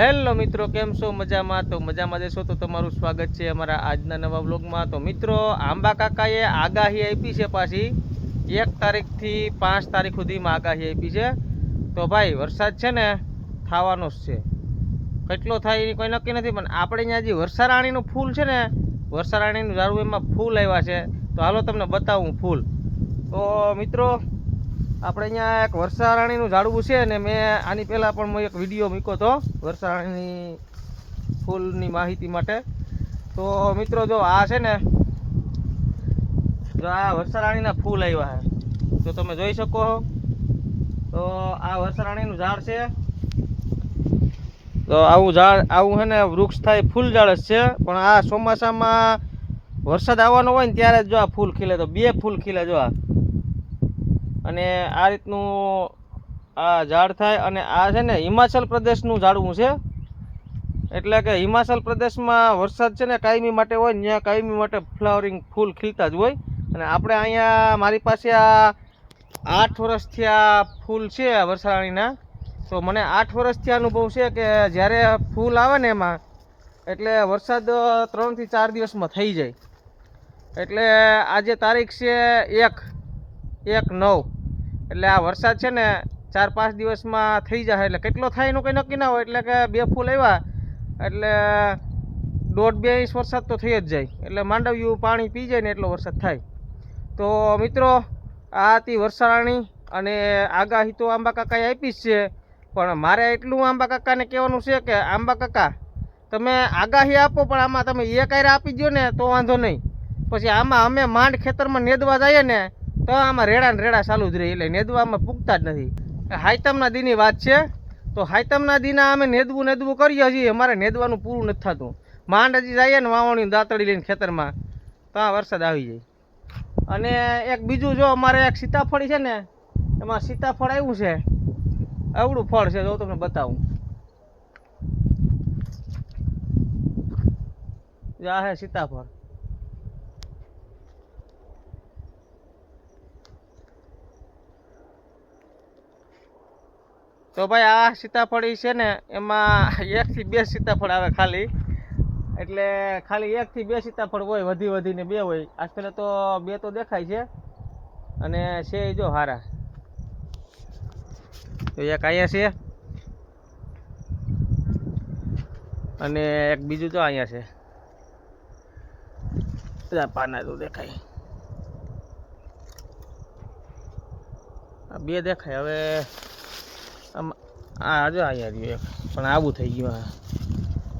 Hello મિત્રો, કેમ છો? મજામાં? તો મજામાં જશો તો તમારું સ્વાગત છે અમારા આજના નવા બ્લોગમાં તો મિત્રો, આંબા કાકાએ આગાહી આપી છે પાછી. એક તારીખથી પાંચ તારીખ સુધીમાં આગાહી આપી છે. તો ભાઈ, વરસાદ છે ને, થવાનો જ છે. કેટલો થાય એની કોઈ નક્કી નથી, પણ આપણે અહીંયા જે વરસારાણીનું ફૂલ છે ને વરસારાણીનું ઝાડુ એમાં ફૂલ આવ્યા છે. તો હાલો તમને બતાવું ફૂલ. તો મિત્રો આપણે અહીંયા એક વર્ષારાણીનું ઝાડવું છે ને મેં આની પહેલાં પણ મેં એક વીડિયો મૂક્યો હતો વર્ષારાણીની ફૂલની માહિતી માટે. તો મિત્રો જો આ છે ને, જો આ વર્ષારાણીના ફૂલ આવ્યા છે. જો તમે જોઈ શકો છો. તો આ વર્ષારાણીનું ઝાડ છે. તો આવું ઝાડ, આવું છે ને વૃક્ષ થાય ફૂલ ઝાડ જ છે. પણ આ ચોમાસામાં વરસાદ આવવાનો હોય ને ત્યારે જ જો આ ફૂલ ખીલે. તો બે ફૂલ ખીલે જો આ. અને આ રીતનું આ ઝાડ થાય અને આ છે ને હિમાચલ પ્રદેશનું ઝાડવું છે. એટલે કે હિમાચલ પ્રદેશમાં વરસાદ છે ને કાયમી માટે હોય ત્યાં કાયમી માટે ફ્લાવરિંગ ફૂલ ખીલતા જ હોય. અને આપણે અહીંયા મારી પાસે આ આઠ વર્ષથી આ ફૂલ છે વરસાણીના. તો મને આઠ વર્ષથી અનુભવ છે કે જ્યારે ફૂલ આવે ને એમાં, એટલે વરસાદ ત્રણથી ચાર દિવસમાં થઈ જાય. એટલે આજે તારીખ છે એક એક નવ. એટલે આ વરસાદ છે ને ચાર પાંચ દિવસમાં થઈ જાય એટલે કેટલો થાય એનું કંઈ નક્કી ના હોય. એટલે કે બે ફૂલ આવ્યા. એટલે દોઢ બે ઇંચ વરસાદ તો થઈ જ જાય. એટલે માંડવ્યું પાણી પી જાય ને એટલો વરસાદ થાય. તો મિત્રો, આ હતી વરસાણી અને આગાહી તો આંબા કાકાએ આપી જ છે. પણ મારે એટલું આંબા કાકાને કહેવાનું છે કે આંબા કાકા, તમે આગાહી આપો, પણ આમાં તમે એક આયરે આપી દો ને તો વાંધો નહીં. પછી આમાં અમે માંડ ખેતરમાં નેદવા જઈએ ને તો આમાં રેડા ને રેડા ચાલુ જ રહે, એટલે નેદવામાં પૂગતા જ નથી. હાયતમના દીની વાત છે. તો હાઇતમના દીના અમે નેદવું નેદવું કરીએ છીએ, અમારે નેદવાનું પૂરું નથી થતું. માંડ હજી જઈએ ને વાવણી દાંતળી લઈને ખેતરમાં, તો આ વરસાદ આવી જાય. અને એક બીજું જો અમારે એક સીતાફળી છે ને, એમાં સીતાફળ આવ્યું છે. આવડું ફળ છે, જો તમને બતાવું. આ હે સીતાફળ. તો ભાઈ આ સીતાફળી છે ને, એમાં એકથી બે સીતાફળ આવે ખાલી. એટલે ખાલી એકથી બે સીતાફળ હોય, વધી વધીને બે હોય. આજકાલ તો બે તો દેખાય છે. અને છે જો હારા. તો એક અહીંયા છે. અને એક બીજું તો અહીંયા છે. પાના તો દેખાય. બે દેખાય. હવે આ જો અહીંયા રહ્યો પણ આવું થઈ ગયું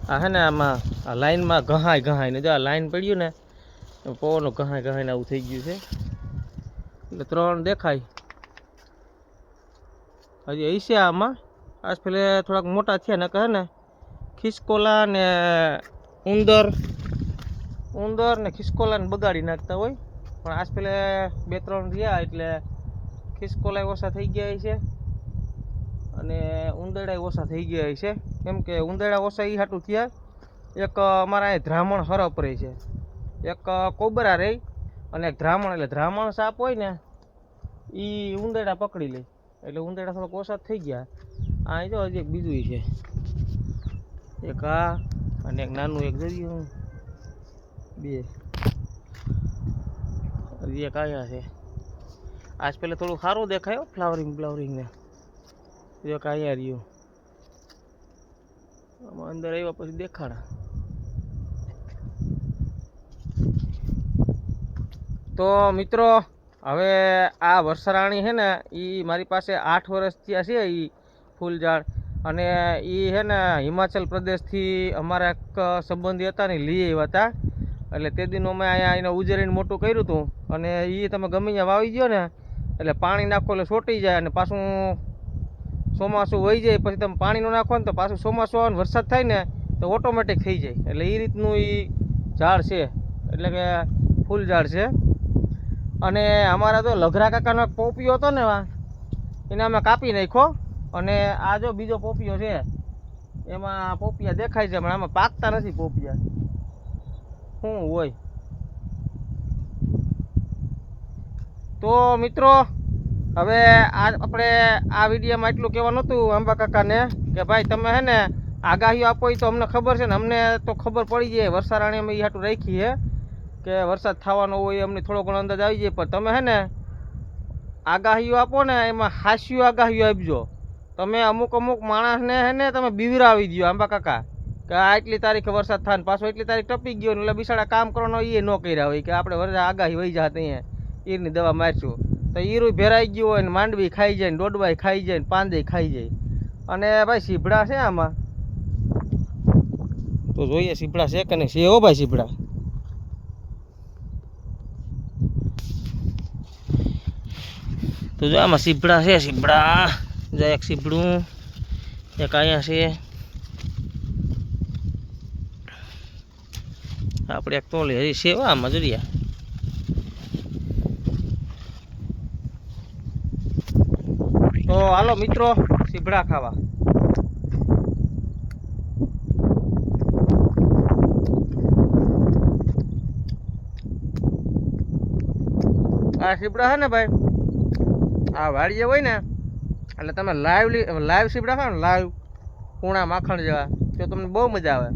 આ. હે ને આમાં, આ લાઈનમાં ઘહાય ઘહાય ને જો આ લાઈન પડ્યું ને પવનનું ઘહાય ઘહાઈને આવું થઈ ગયું છે. એટલે ત્રણ દેખાય. હજી હશે આમાં. આજ પેલે થોડાક મોટા થયા ને કહે ને ખિસકોલા ને ઉંદર ઉંદર ને ખિસકોલાને બગાડી નાખતા હોય. પણ આજ પેલે બે ત્રણ રહ્યા એટલે ખિસકોલા ઓછા થઈ ગયા છે. અને ઉંદરડા ઓછા થઈ ગયા છે. કેમ કે ઉંદરડા ઓછા એ હાટું થયા. એક અમારા અહીં ધ્રામણ હરપ રહે છે. એક કોબરા રહે. અને એક ધ્રામણ એટલે ધ્રામણ સાપ હોય ને એ ઉંદરડા પકડી લે. એટલે ઉંદરડા થોડાક ઓછા થઈ ગયા. આ જો હજી એક બીજું છે. એક આ અને એક નાનું એક જોયું બે. હજી એક અહીંયા છે. આજ પહેલાં થોડું સારું દેખાયો ફ્લાવરિંગ બ્લાવરિંગ ને. જો એક અહીંયા રહ્યું. આમાં અંદર આવ્યા પછી દેખાડા. તો મિત્રો, હવે આ વર્ષરાણી છે ને એ મારી પાસે આઠ વર્ષ થયા છે એ ફૂલ ઝાડ અને એ છે ને, હિમાચલ પ્રદેશથી અમારા એક સંબંધી હતા ને લઈ આવ્યા હતા. એટલે તે દિનો અમે અહીંયા એને ઉજેરીને મોટું કર્યું હતું. અને એ તમે ગમે ત્યાં વાવી ગયો ને, એટલે પાણી નાખો એટલે છોટી જાય અને પાછું ચોમાસું વહી જાય, પછી તમે પાણીનું નાખો ને તો પાછું ચોમાસું આવે વરસાદ થાય ને તો ઓટોમેટિક થઈ જાય. એટલે એ રીતનું એ ઝાડ છે. એટલે કે ફૂલ ઝાડ છે. અને અમારા તો લઘરા કાકાનો એક પોપિયો હતો ને એને અમે કાપી નાખ્યો. અને આ જો બીજો પોપિયો છે, એમાં પોપિયા દેખાય છે, પણ આમાં પાકતા નથી પોપિયા. શું હોય? તો મિત્રો હવે આ આપણે આ વિડીયોમાં એટલું કહેવાનું હતું આંબા કાકાને કે ભાઈ તમે હે ને આગાહીઓ આપો તો અમને ખબર છે ને અમને તો ખબર પડી જાય. વરસારાણી અમે એ હાટું રાખી છે કે વરસાદ થવાનો હોય અમને થોડો ઘણો અંદાજ આવી જાય. પણ તમે હે ને આગાહીઓ આપો ને એમાં હાસ્યું આગાહીઓ આપજો. તમે અમુક અમુક માણસને હે ને તમે બીવરાવી દો આંબા કાકા કે આ એટલી તારીખે વરસાદ થાય પાછો એટલી તારીખ ટપી ગયો એટલે બિસાડા કામ કરવાનો એ ન કર્યા હોય કે આપણે વરસાદ આગાહી વહી જાત અહીંયા ઈરની દવા મારશું. તો ઈરું ભેરાઈ ગયું હોય ને માંડવી ખાઈ જાય ને દોડવાય ખાઈ જાય ને પાંદે ખાઈ જાય. અને ભાઈ સીભડા છે આમાં? તો જોઈએ સીભડા છે કે નહીં? હો ભાઈ સીભડા. તો જો આમાં સીભડા છે, સીભડા. જો એક સીભડું, એક અહીંયા છે. આપણે એક તોલે હજી છે આમાં જોડિયા તો હાલો મિત્રો, સીભડા ખાવા. આ સીપડા છે ને ભાઈ? આ વાડીએ હોય ને, એટલે તમે લાઈવ લાઈવ સીપડા ખાવ ને લાઈવ પૂણા માખણ જેવા, તો તમને બહુ મજા આવે.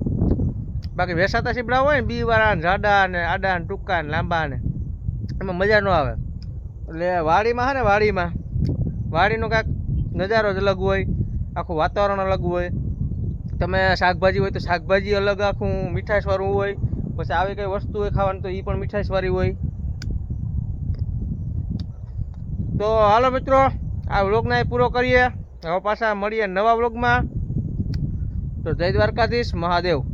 બાકી વેસાતા સીપડા હોય ને બી વાળા ને જાડા ને, આડા ને, ટૂંકા ને, લાંબા ને, એમાં મજા ન આવે. એટલે વાડીમાં છે ને, વાડીમાં. વાડીનું કાંઈક નજારો જ અલગ હોય, આખું વાતાવરણ અલગ હોય. તમે શાકભાજી હોય તો શાકભાજી અલગ, આખું મીઠાશવાળું હોય. પછી આવી કઈ વસ્તુ હોય ખાવાની તો એ પણ મીઠાશવાળી હોય. તો હાલો મિત્રો, આ વ્લોગને પૂરો કરીએ. હવે પાછા મળીએ નવા વ્લોગમાં. તો જય દ્વારકાધીશ, મહાદેવ.